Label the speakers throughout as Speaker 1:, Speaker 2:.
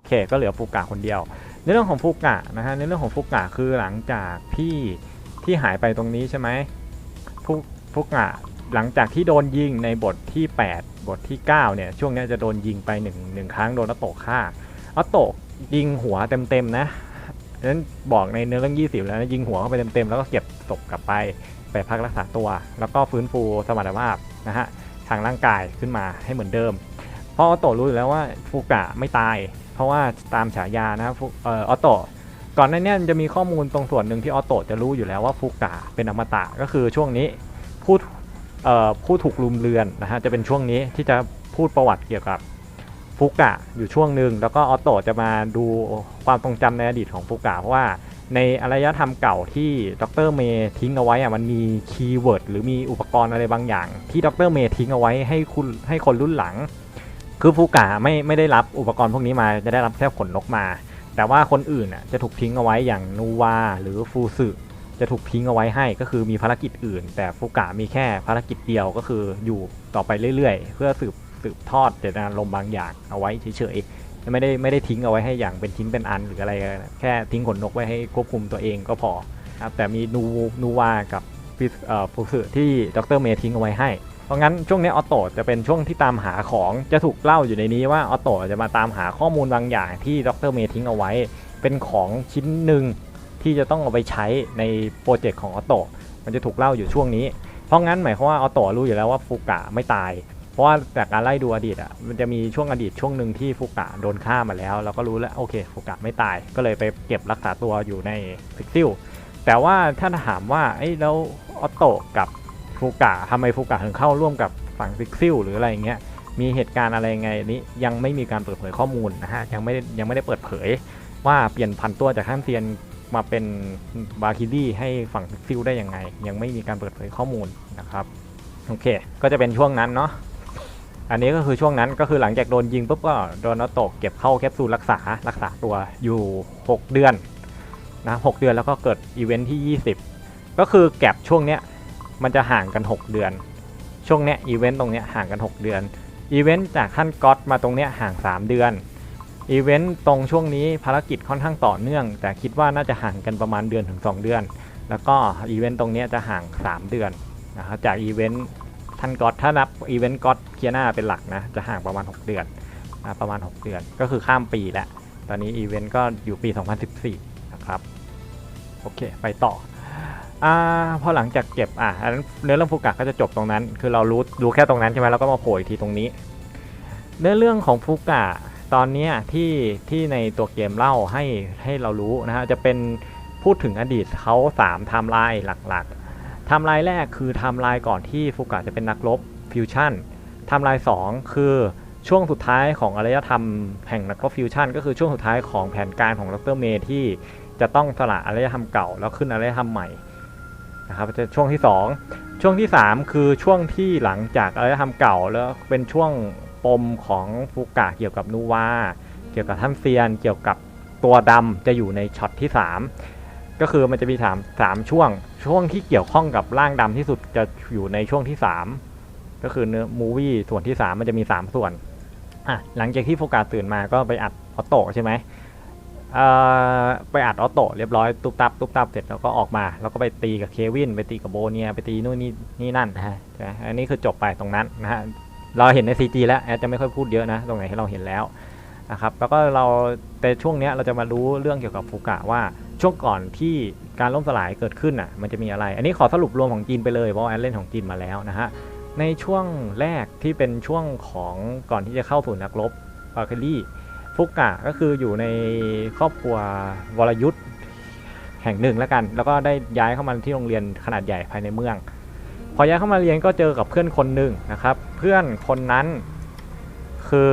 Speaker 1: โอเคก็เหลือฟูกะคนเดียว ในเรื่องของฟูกะนะฮะในเรื่องของฟูกะคือหลังจากที่ที่หายไปตรงนี้ใช่ไหมฟูฟูกะหลังจากที่โดนยิงในบทที่ 8 บทที่ 9 เนี่ย ช่วงนี้จะโดนยิงไปหนึ่งครั้งโดนออโตฆ่าออโตยิงหัวเต็มๆนะนั้นบอกในเนื้อเรื่อง 20 แล้วนะยิงหัวเข้าไปเต็มๆแล้วก็เก็บศพกลับไปไปพักรักษาตัว แล้วก็ฟื้นฟูสมรรถภาพนะฮะทางร่างกายขึ้นมาให้เหมือนเดิม เพราะออโตรู้อยู่แล้วว่าฟูกะไม่ตาย ราะว่าตามฉายานะครับฟูเออออโตก่อนหน้านี้มันจะมีข้อมูลตรงส่วนหนึ่งที่ออโตจะรู้อยู่แล้วว่าฟูกะเป็นอมตะก็คือช่วงนี้ผู้ผู้ถูกลุมเรือนนะฮะจะเป็นช่วงนี้ที่จะพูดประวัติเกี่ยวกับฟูกะอยู่ช่วงหนึ่งแล้วก็ออโตจะมาดูความทรงจำในอดีตของฟูกะเพราะว่าในอารยธรรมเก่าที่ดรเมย์ทิ้งเอาไว้อะมันมีคีย์เวิร์ดหรือมีอุปกรณ์อะไรบางอย่าง ที่ดรเมย์ทิ้งเอาไว้ให้คุณให้คนรุ่นหลัง คือฟูกะไม่ไม่ได้รับอุปกรณ์พวกนี้มาจะได้รับแค่ขนนกมา แต่ว่าคนอื่นน่ะจะถูกทิ้งเอาไว้อย่างนูวาหรือฟูสึจะถูกทิ้งเอาไว้ให้ก็คือมีภารกิจอื่น แต่ฟูกะมีแค่ภารกิจเดียวก็คืออยู่ต่อไปเรื่อยๆ เพื่อสืบสืบทอดเจตนารมณ์บางอย่างเอาไว้เฉยๆไม่ได้ไม่ได้ทิ้งเอาไว้ให้อย่างเป็นชิ้นเป็นอันหรืออะไร แค่ทิ้งขนนกไว้ให้ควบคุมตัวเองก็พอครับแต่มีนูนูวากับฟูสึที่ดรเมย์ทิ้งเอาไว้ให้ ราะงั้นช่วงนี้ออโตจะเป็นช่วงที่ตามหาของจะถูกเล่าอยู่ในนี้ว่าออโตจะมาตามหาข้อมูลบางอย่างที่ดรเมย์ทิ้งเอาไว้ เป็นของชิ้นหนึ่งที่จะต้องเอาไปใช้ในโปรเจกต์ของออโตมันจะถูกเล่าอยู่ช่วงนี้ เพราะงั้นหมายความว่าออโตรู้อยู่แล้วว่าฟูกะไม่ตาย เพราะว่าจากการไล่ดูอดีตอะมันจะมีช่วงอดีตช่วงหนึ่งที่ฟูกะโดนฆ่ามาแล้วเราก็รู้แล้วโอเคฟูกะไม่ตาย ก็เลยไปเก็บรักษาตัวอยู่ในฟิกซิลแต่ว่าถ้าถามว่าเอ้แล้วออโตกับ ฟูกะทำไมฟูกะถึงเข้าร่วมกับฝั่งซิกซิลหรืออะไรอย่างเงี้ยมีเหตุการณ์อะไรไงนี้ยังไม่มีการเปิดเผยข้อมูลนะฮะยังไม่ยังไม่ได้เปิดเผย ว่าเปลี่ยนพันตัวจากท่านเซียนมาเป็นบาคิดี้ให้ฝั่งซิกซิลได้ยังไง ยังไม่มีการเปิดเผยข้อมูลนะครับโอเค ก็จะเป็นช่วงนั้นเนาะอันนี้ก็คือช่วงนั้นก็คือหลังจากโดนยิงปุ๊บก็โดนออโตะเก็บเข้าแคปซูลรักษารักษาตัวอยู่ 6 เดือนนะหกเดือนแล้วก็เกิดอีเวนท์ที่ 20 ก็คือแก็บช่วงเนี้ย มันจะห่างกัน 6 เดือน ช่วงเนี้ยอีเวนต์ตรงเนี้ยห่างกัน 6 เดือนอีเวนต์จากท่านก๊อตมาตรงเนี้ยห่าง 3 เดือนอีเวนต์ตรงช่วงนี้ภารกิจค่อนข้างต่อเนื่อง แต่คิดว่าน่าจะห่างกันประมาณเดือนถึง 2 เดือน แล้วก็อีเวนต์ตรงเนี้ยจะห่าง 3 เดือนนะครับจากอีเวนต์ท่านก๊อตถ้านับอีเวนต์ก๊อตเคียนาเป็นหลักนะจะห่างประมาณ 6 เดือนนะประมาณ 6 เดือน ก็คือข้ามปีแล้ว ตอนนี้อีเวนต์ก็อยู่ปี 2014 นะครับ โอเค ไปต่อ อ่าพอหลังจากเก็บอะอันนั้นเนื้อเรื่องฟูกะก็จะจบตรงนั้น คือเรารู้รู้แค่ตรงนั้นใช่ไหมแล้วก็มาโผล่อีกทีตรงนี้ เนื้อเรื่องของฟูกะตอนนี้ที่ที่ในตัวเกมเล่าให้ให้เรารู้นะฮะจะเป็นพูดถึงอดีตเขา3ไทม์ไลน์หลักๆไทม์ไลน์แรกคือไทม์ไลน์ก่อนที่ฟูกะจะเป็นนักรบฟิวชั่นไทม์ไลน์2คือช่วงสุดท้ายของอารยธรรมแห่งนักรบฟิวชั่นก็คือช่วงสุดท้ายของแผนการของดรเมย์ที่จะต้องสละอารยธรรมเก่าแล้วขึ้นอารยธรรมใหม่ นะครับจะช่วงที่ 2 ช่วงที่ 3 คือช่วงที่หลังจากอารยธรรมเก่าแล้วเป็นช่วงปมของฟูกะเกี่ยวกับนูวาเกี่ยวกับท่านเซียน เกี่ยวกับตัวดำจะอยู่ในช็อตที่ 3 ก็คือมันจะมีสามสามช่วง ช่วงที่เกี่ยวข้องกับร่างดำที่สุดจะอยู่ในช่วงที่ 3 ก็คือเนื้อมูวี่ส่วนที่ 3 มันจะมี 3 ส่วนอะหลังจากที่ฟูกะตื่นมาก็ไปอัดออโต้ใช่ไหม ไปอัดออโต้เรียบร้อยตุ๊บตับตุ๊บตับเสร็จแล้วก็ออกมาแล้วก็ไปตีกับเควิน ไปตีกับโบเนีย ไปตีนู่นนี่นี่นั่นนะฮะอันนี้คือจบไปตรงนั้นนะฮะเราเห็นใน CG แล้วแอดจะไม่ค่อยพูดเยอะนะ ตรงไหนที่เราเห็นแล้วนะครับแล้วก็เราแต่ช่วงนี้เราจะมารู้เรื่องเกี่ยวกับฟูกะว่าช่วงก่อนที่การล่มสลายเกิดขึ้นอะมันจะมีอะไร อันนี้ขอสรุปรวมของจีนไปเลยเพราะแอดเล่นของจีนมาแล้วนะฮะในช่วงแรกที่เป็นช่วงของก่อนที่จะเข้าสู่นักรบบาเคลี่ ฟุกะก็คืออยู่ในครอบครัววรยุทธ์แห่งหนึ่งแล้วกัน แล้วก็ได้ย้ายเข้ามาที่โรงเรียนขนาดใหญ่ภายในเมือง พอย้ายเข้ามาเรียนก็เจอกับเพื่อนคนหนึ่งนะครับ เพื่อนคนนั้นคือ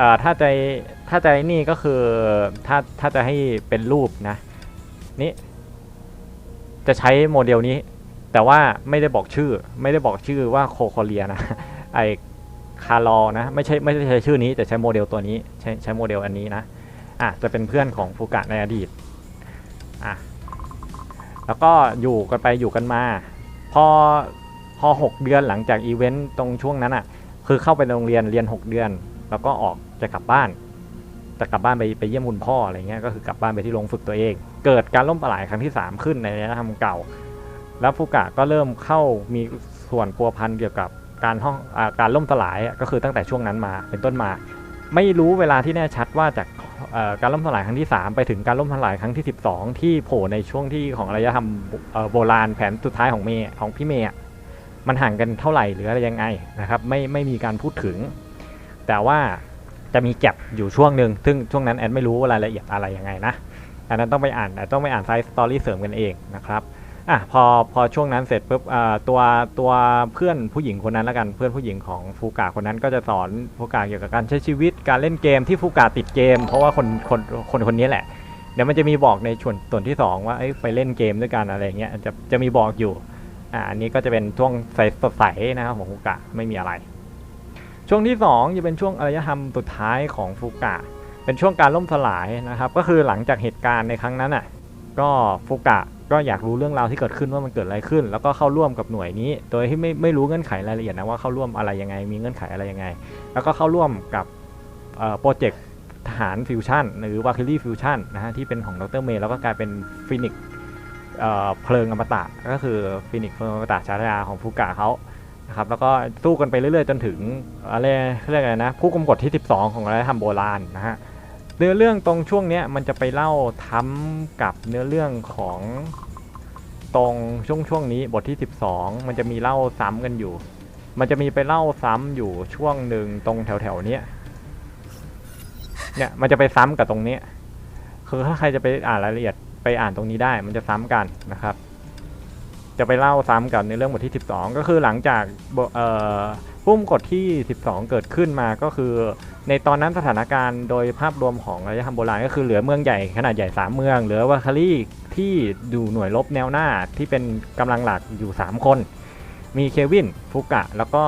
Speaker 1: อถ้าใจถ้าใจนี่ก็คือถ้าถ้าจะให้เป็นรูปนะนี่จะใช้โมเดลนี้ แต่ว่าไม่ได้บอกชื่อ ไม่ได้บอกชื่อว่าโคโคเลียนะไอ คาร์ลอนะไม่ใช่ไม่ได้ใช้ชื่อนี้แต่ใช้โมเดลตัวนี้ใช้ใช้โมเดลอันนี้นะอะจะเป็นเพื่อนของฟูกะในอดีตอะแล้วก็อยู่กันไปอยู่กันมา พอพอหกเดือนหลังจากอีเวนต์ตรงช่วงนั้นอะคือเข้าไปโรงเรียนเรียน 6 เดือน แล้วก็ออกจะกลับบ้านจะกลับบ้านไปไปเยี่ยมคุณพ่ออะไรเงี้ยก็คือกลับบ้านไปที่โรงฝึกตัวเอง เกิดการล่มสลายครั้งที่ 3 ขึ้นในอารยธรรมเก่า แล้วฟูกะก็เริ่มเข้ามีส่วนพัวพันเกี่ยวกับ การห้องอการล่มสลายก็คือตั้งแต่ช่วงนั้นมาเป็นต้นมา ไม่รู้เวลาที่แน่ชัดว่าจากการล่มสลายครั้งที่ 3 ไปถึงการล่มสลายครั้งที่ 12 ที่โผล่ในช่วงที่ของอารยธรรมโบราณแผนสุดท้ายของเมย์ของพี่เมย์มันห่างกันเท่าไหร่หรืออะไรยังไงนะครับไม่ไม่มีการพูดถึง แต่ว่าจะมีแก็บอยู่ช่วงหนึ่งซึ่งช่วงนั้นแอนไม่รู้รายละเอียดอะไรยังไงนะอันนั้นต้องไปอ่านแต่ต้องไปอ่านไซส์สตอรี่เสริมกันเองนะครับ อะพอพอช่วงนั้นเสร็จปุ๊บอ่าตัวตัวเพื่อนผู้หญิงคนนั้นแล้วกันเพื่อนผู้หญิงของฟูกาคนนั้นก็จะสอนฟูกาเกี่ยวกับการใช้ชีวิตการเล่นเกมที่ฟูกาติดเกม เพราะว่าคนคนคนคนนี้แหละเดี๋ยวมันจะมีบอกในส่วนส่วนที่สองว่าไปเล่นเกมด้วยกันอะไรเงี้ยจะจะมีบอกอยู่อ่าอันนี้ก็จะเป็นช่วงใสสดใสนะครับของฟูกะไม่มีอะไร ช่วงที่สองจะเป็นช่วงอารยธรรมสุดท้ายของฟูกะเป็นช่วงการล่มสลายนะครับ ก็คือหลังจากเหตุการณ์ในครั้งนั้นอะก็ฟูกะ ก็อยากรู้เรื่องราวที่เกิดขึ้นว่ามันเกิดอะไรขึ้น แล้วก็เข้าร่วมกับหน่วยนี้ โดยที่ไม่ไม่รู้เงื่อนไขรายละเอียดนะว่าเข้าร่วมอะไรยังไง มีเงื่อนไขอะไรยังไง แล้วก็เข้าร่วมกับโปรเจกต์ทหารฟิวชั่นหรือวาคิลี่ฟิวชั่นนะฮะที่เป็นของดรเมย์แล้วก็กลายเป็นฟินิกเพลิงอมตะก็คือฟินิกเพลิงอมตะชาตยาของฟูกะเขานะครับแล้วก็สู้กันไปเรื่อยๆ จนถึงอะไรเรียกอะไรนะผู้กำกฎที่ 12 ของอารยธรรมโบราณนะฮะ เนื้อเรื่องตรงช่วงเนี้ยมันจะไปเล่าท้ำกับเนื้อเรื่องของตรงช่วงช่วงนี้บทที่ 12 มันจะมีเล่าซ้ำกันอยู่ มันจะมีไปเล่าซ้ำอยู่ช่วงหนึ่งตรงแถวๆเนี้ยเนี่ยมันจะไปซ้ำกับตรงเนี้ยคือถ้าใครจะไปอ่านรายละเอียดไปอ่านตรงนี้ได้ มันจะซ้ำกันนะครับ จะไปเล่าซ้ำกับในเรื่องบทที่ 12 ก็คือหลังจากปุ่มกฎที่ 12 เกิดขึ้นมาก็คือ ในตอนนั้นสถานการณ์โดยภาพรวมของอารยธรรมโบราณก็คือเหลือเมืองใหญ่ขนาดใหญ่ 3 เมือง เหลือวาคารีที่ดูหน่วยรบแนวหน้าที่เป็นกำลังหลักอยู่ 3 คน มีเควินฟุกะ แล้วก็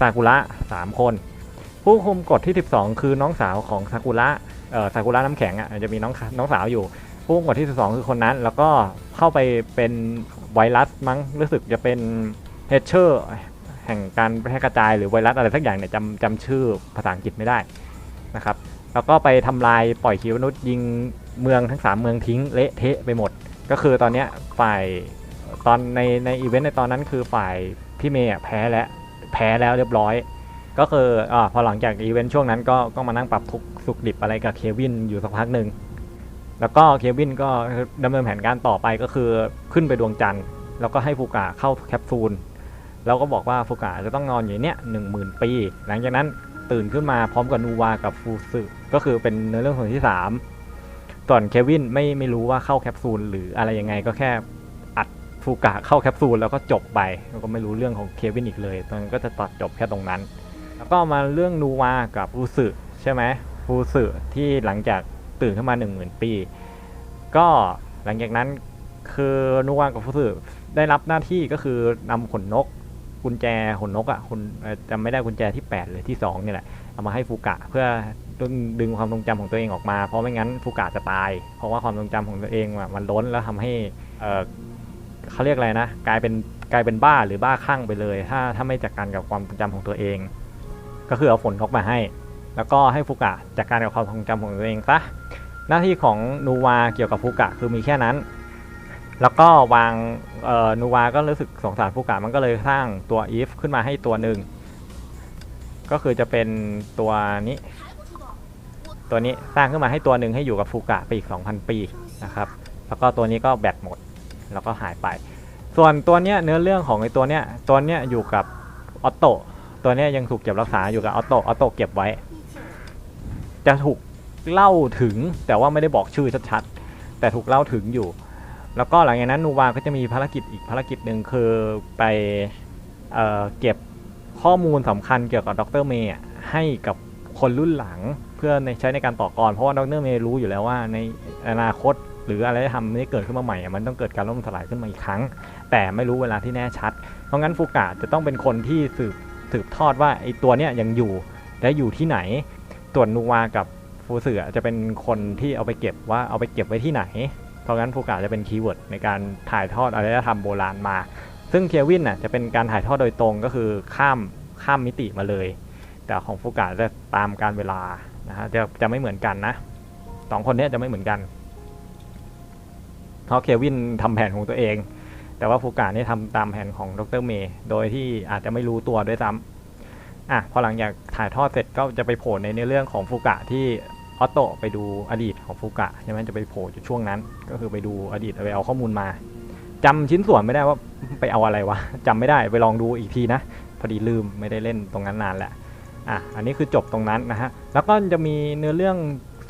Speaker 1: ซากุระ 3 คน ผู้คุมกฎที่ 12 คือน้องสาวของซากุระเออซากุระน้ำแข็งอะจะมีน้องน้องสาวอยู่ผู้คุมกฎที่ 12 คือคนนั้น แล้วก็เข้าไปเป็น ไวรัสมั้งรู้สึกจะเป็นเฮเชอร์แห่งการแพร่กระจายหรือไวรัสอะไรสักอย่างเนี่ยจำจำชื่อภาษาอังกฤษไม่ได้นะครับแล้วก็ไปทำลายปล่อยขีปนาวุธยิงเมืองทั้ง 3 เมืองทิ้งเละเทะไปหมด ก็คือตอนเนี้ยฝ่ายตอนในในอีเวนต์ในตอนนั้นคือฝ่ายพี่เมย์แพ้แล้วแพ้แล้วเรียบร้อย ก็คืออ่าพอหลังจากอีเวนต์ช่วงนั้นก็ก็มานั่งปรับทุกสุขดิบอะไรกับเควินอยู่สักพักหนึ่ง แล้วก็เควินก็ดำเนินแผนการต่อไปก็คือขึ้นไปดวงจันทร์ แล้วก็ให้ฟูกะเข้าแคปซูลแล้วก็บอกว่าฟูกะจะต้องนอนอยู่เนี้ยหนึ่งหมื่นปี หลังจากนั้นตื่นขึ้นมาพร้อมกับนูวากับฟูสึก็คือเป็นเนื้อเรื่องส่วนที่สามส่วนเควินไม่ไม่รู้ว่าเข้าแคปซูลหรืออะไรยังไงก็แค่อัดฟูกะเข้าแคปซูลแล้วก็จบไปแล้วก็ไม่รู้เรื่องของเควินอีกเลยตอนนั้นก็จะตัดจบแค่ตรงนั้น แล้วก็มาเรื่องนูวากับฟูสึใช่ไหมฟูสึที่หลังจาก ตื่นขึ้นมาหนึ่งหมื่นปี ก็หลังจากนั้นคือนูวากับฟูสึได้รับหน้าที่ก็คือนำขนนกกุญแจขนนกอะคุณจำไม่ได้กุญแจที่ 8 หรือที่ 2 นี่แหละ เอามาให้ฟูกะเพื่อดึงดงความทรงจำของตัวเองออกมา เพราะไม่งั้นฟูกะจะตาย เพราะว่าความทรงจำของตัวเองมันล้นแล้วทำให้เขาเรียกอะไรนะ กลายเป็นกลายเป็นบ้าหรือบ้าคลั่งไปเลย ถ้าถ้าไม่จัดการกับความทรงจำของตัวเอง ก็คือเอาฝนนกมาให้ แล้วก็ให้ฟูกะจัดการกับความทรงจำของตัวเองซะหน้าที่ของนูวาเกี่ยวกับฟูกะคือมีแค่นั้น แล้วก็วางนูวาก็รู้สึกสงสารฟูกะมันก็เลยสร้างตัวอีฟขึ้นมาให้ตัวหนึ่งก็คือจะเป็นตัวนี้ตัวนี้สร้างขึ้นมาให้ตัวหนึ่งให้อยู่กับฟูกะไปอีก 2,000 ปีนะครับ แล้วก็ตัวนี้ก็แบตหมด แล้วก็หายไป ส่วนตัวเนี้ยเนื้อเรื่องของไอ้ตัวเนี้ยตัวเนี้ยอยู่กับออโต้ตัวเนี้ยยังถูกเก็บรักษาอยู่กับออโต้ออโต้เก็บไว้ จะถูกเล่าถึงแต่ว่าไม่ได้บอกชื่อชัดๆแต่ถูกเล่าถึงอยู่ แล้วก็หลังจากนั้นนูวาก็จะมีภารกิจอีกภารกิจหนึ่งคือไปเอเก็บข้อมูลสำคัญเกี่ยวกับดรเมย์ให้กับคนรุ่นหลังเพื่อในใช้ในการต่อกร เพราะว่าดรเมย์รู้อยู่แล้วว่าในอนาคตหรืออะไรที่ทำนี้เกิดขึ้นมาใหม่ มันต้องเกิดการล่มสลายขึ้นมาอีกครั้ง แต่ไม่รู้เวลาที่แน่ชัด เพราะงั้นฟูกะจะต้องเป็นคนที่สืบสืบทอดว่าไอ้ตัวเนี้ยยังอยู่และอยู่ที่ไหน ส่วนนูวากับฟูเสือจะเป็นคนที่เอาไปเก็บว่าเอาไปเก็บไว้ที่ไหน เพราะงั้นฟูกะจะเป็นคีย์เวิร์ดในการถ่ายทอดอารยธรรมโบราณมา ซึ่งเควินน่ะจะเป็นการถ่ายทอดโดยตรงก็คือข้ามข้ามมิติมาเลย แต่ของฟูกะจะตามการเวลานะฮะจะจะไม่เหมือนกันนะสองคนนี้จะไม่เหมือนกันเพราะเควินทำแผนของตัวเอง แต่ว่าฟูกาเนี่ยทำตามแผนของดรเมย์โดยที่อาจจะไม่รู้ตัวด้วยซ้ำ อะพอหลังจากถ่ายทอดเสร็จก็จะไปโผล่ในเนื้อเรื่องของฟูกะที่ออโตไปดูอดีตของฟูกะใช่ไหมจะไปโผล่จุดช่วงนั้น ก็คือไปดูอดีตไปเอาข้อมูลมาจำชิ้นส่วนไม่ได้ว่าไปเอาอะไรวะจำไม่ได้ไปลองดูอีกทีนะ พอดีลืมไม่ได้เล่นตรงนั้นนานแหละอะอันนี้คือจบตรงนั้นนะฮะแล้วก็จะมีเนื้อเรื่อง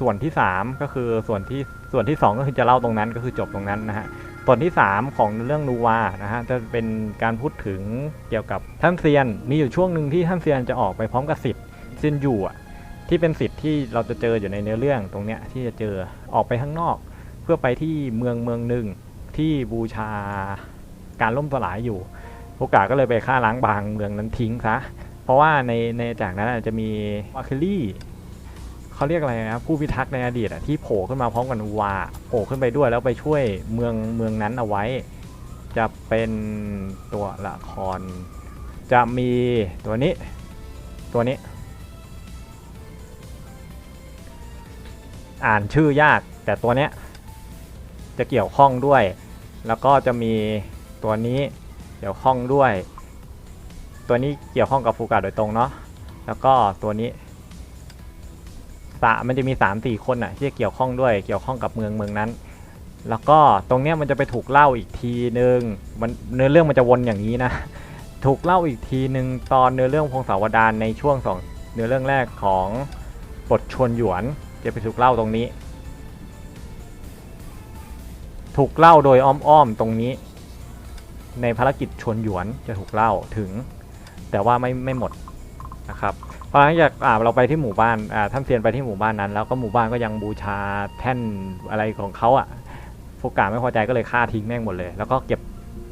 Speaker 1: ส่วนที่ 3 ก็คือส่วนที่ส่วนที่ 2 ก็คือจะเล่าตรงนั้นก็คือจบตรงนั้นนะฮะส่วนที่ 3 ของเรื่องนูวานะฮะจะเป็นการพูดถึงเกี่ยวกับท่านเซียน มีอยู่ช่วงหนึ่งที่ท่านเซียนจะออกไปพร้อมกับสิทธิ์ซียนอยู่อะที่เป็นสิทธิ์ที่เราจะเจออยู่ในเนื้อเรื่องตรงเนี้ยที่จะเจอออกไปข้างนอก เพื่อไปที่เมืองเมืองหนึ่งที่บูชาการล่มสลายอยู่โอกาสก็เลยไปฆ่าล้างบางเมืองนั้นทิ้งซะเพราะว่าในในจากนั้นจจะมีวาคิลี่ เขาเรียกอะไรนะผู้พิทักษ์ในอดีตอะที่โผล่ขึ้นมาพร้อมกันวาโผล่ขึ้นไปด้วยแล้วไปช่วยเมืองเมืองนั้นเอาไว้ จะเป็นตัวละคร จะมีตัวนี้ ตัวนี้ อ่านชื่อยากแต่ตัวเนี้ยจะเกี่ยวข้องด้วย แล้วก็จะมีตัวนี้เกี่ยวข้องด้วย ตัวนี้เกี่ยวข้องกับฟูกะโดยตรงเนาะแล้วก็ตัวนี้ สะมันจะมี3ามสี่คนอะที่เกี่ยวข้องด้วยเกี่ยวข้องกับเมืองเมืองนั้น แล้วก็ตรงเนี้ยมันจะไปถูกเล่าอีกทีนึงมันเนื้อเรื่องมันจะวนอย่างนี้นะ ถูกเล่าอีกทีนึงตอนเนื้อเรื่องพงศาวดารในช่วงสองเนื้อเรื่องแรกของบทชวนหยวนจะไปถูกเล่าตรงนี้ ถูกเล่าโดยอ้อมๆตรงนี้ ในภารกิจชวนหยวนจะถูกเล่าถึง แต่ว่าไม่ไม่หมดนะครับ พอหลังจากอ่าเราไปที่หมู่บ้านอ่าท่านเซียนไปที่หมู่บ้านนั้น แล้วก็หมู่บ้านก็ยังบูชาแท่นอะไรของเขาอะฟูกาไม่พอใจก็เลยฆ่าทิ้งแม่งหมดเลย แล้วก็เก็บ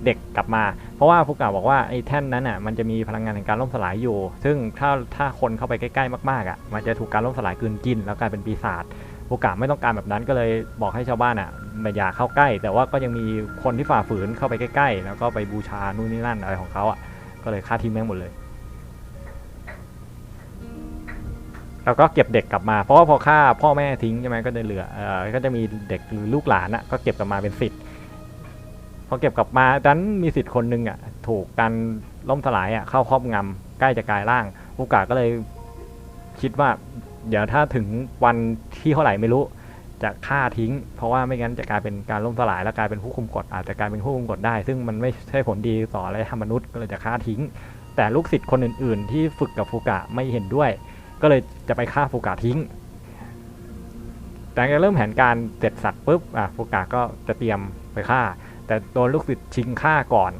Speaker 1: เด็กกลับมา เพราะว่าฟูกาบอกว่าไอ้แท่นนั้นอะมันจะมีพลังงานแห่งการล่มสลายอยู่ ซึ่งถ้าถ้าคนเข้าไปใกล้ๆมากๆอะมันจะถูกการล่มสลายกืนกิน แล้วกลายเป็นปีศาจฟูกาไม่ต้องการแบบนั้นก็เลยบอกให้ชาวบ้านอะไม่อยากเข้าใกล้ แต่ว่าก็ยังมีคนที่ฝ่าฝืนเข้าไปใกล้ๆ แล้วก็ไปบูชานู่นนี่นั่นอะไรของเขาอะก็เลยฆ่าทิ้งแม่งหมดเลย แล้วก็เก็บเด็กกลับมา เพราะว่าพอฆ่าพ่อแม่ทิ้งใช่ไหมก็จะเหลือเออก็จะมีเด็กหรือลูกหลานอะก็เก็บกลับมาเป็นสิทธิ์พอเก็บกลับมาดันมีสิทธิ์คนหนึ่งอะถูกการล่มสลายอะเข้าครอบงำใกล้จะกลายร่างโอกาสก็เลยคิดว่า เดี๋ยวถ้าถึงวันที่เท่าไหร่ไม่รู้จะฆ่าทิ้ง เพราะว่าไม่งั้นจะกลายเป็นการล่มสลายแล้วกลายเป็นผู้คุมกฎอาจจะกลายเป็นผู้คุมกฎได้ ซึ่งมันไม่ใช่ผลดีต่ออะไรทำมนุษย์ก็เลยจะฆ่าทิ้ง แต่ลูกศิษย์คนอื่น ๆ ที่ฝึกกับฟูกะไม่เห็นด้วย ก็เลยจะไปฆ่าฟูกะทิ้ง แต่การเริ่มแผนการเสร็จสัตว์ปุ๊บอะฟูกะก็จะเตรียมไปฆ่า แต่โดนลูกศิษย์ชิงฆ่าก่อน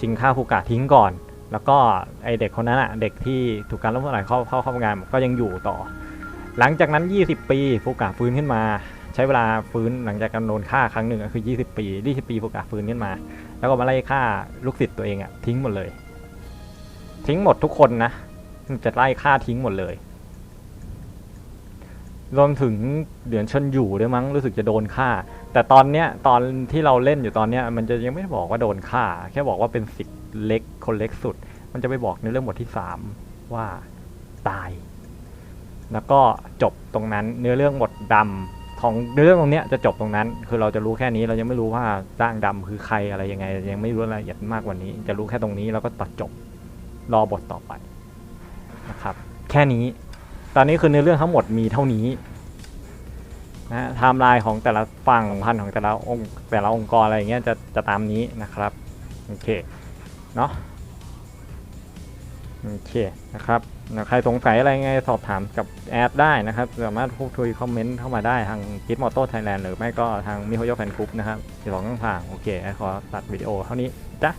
Speaker 1: ชิงฆ่าฟูกะทิ้งก่อน แล้วก็ไอเด็กคนนั้นอะเด็กที่ถูกการล้มละลายเข้าเข้าเข้างานก็ยังอยู่ต่อ หลังจากนั้น 20 ปีฟูกะฟื้นขึ้นมาใช้เวลาฟื้นหลังจากการโดนฆ่าครั้งหนึ่งก็คือ 20 ปี 20 ปีฟูกะฟื้นขึ้นมา แล้วก็มาไล่ฆ่าลูกศิษย์ตัวเองอะทิ้งหมดเลย ทิ้งหมดทุกคนนะ จะไล่ฆ่าทิ้งหมดเลย รวมถึงเหรียญชนอยู่ด้วยมั้งรู้สึกจะโดนฆ่า แต่ตอนเนี้ยตอนที่เราเล่นอยู่ตอนเนี้ยมันจะยังไม่บอกว่าโดนฆ่า แค่บอกว่าเป็นสิทธิ์เล็กคนเล็กสุด มันจะไปบอกในเรื่องบทที่สามว่าตาย แล้วก็จบตรงนั้นเนื้อเรื่องบทดำของเนื้อเรื่องตรงเนี้ยจะจบตรงนั้น คือเราจะรู้แค่นี้เรายังไม่รู้ว่าร่างดำคือใครอะไรยังไง ยังไม่รู้รายละเอียดมากกว่านี้ จะรู้แค่ตรงนี้แล้วก็ตัดจบรอบทต่อไป นะครับ แค่นี้ ตอนนี้คือในอเรื่องทั้งหมดมีเท่านี้นะฮะไทม์ไลน์ของแต่ละฝั่งพันของแต่ละองค์แต่ละองค์กรอะไรอย่างเงี้ยจะจะตามนี้นะครับ โอเค เนาะโอเคนะครับใครสงสัยอะไรไงสอบถามกับแอดได้นะครับ สามารถพูดคุยคอมเมนต์เข้ามาได้ทาง g i t m o t o Thailand หรือไม่ก็ทางมิโฮโยแฟนกรุ๊ปนะครับสองช่องทางโอเคขอตัดวิดีโอเท่านี้ จ้ะ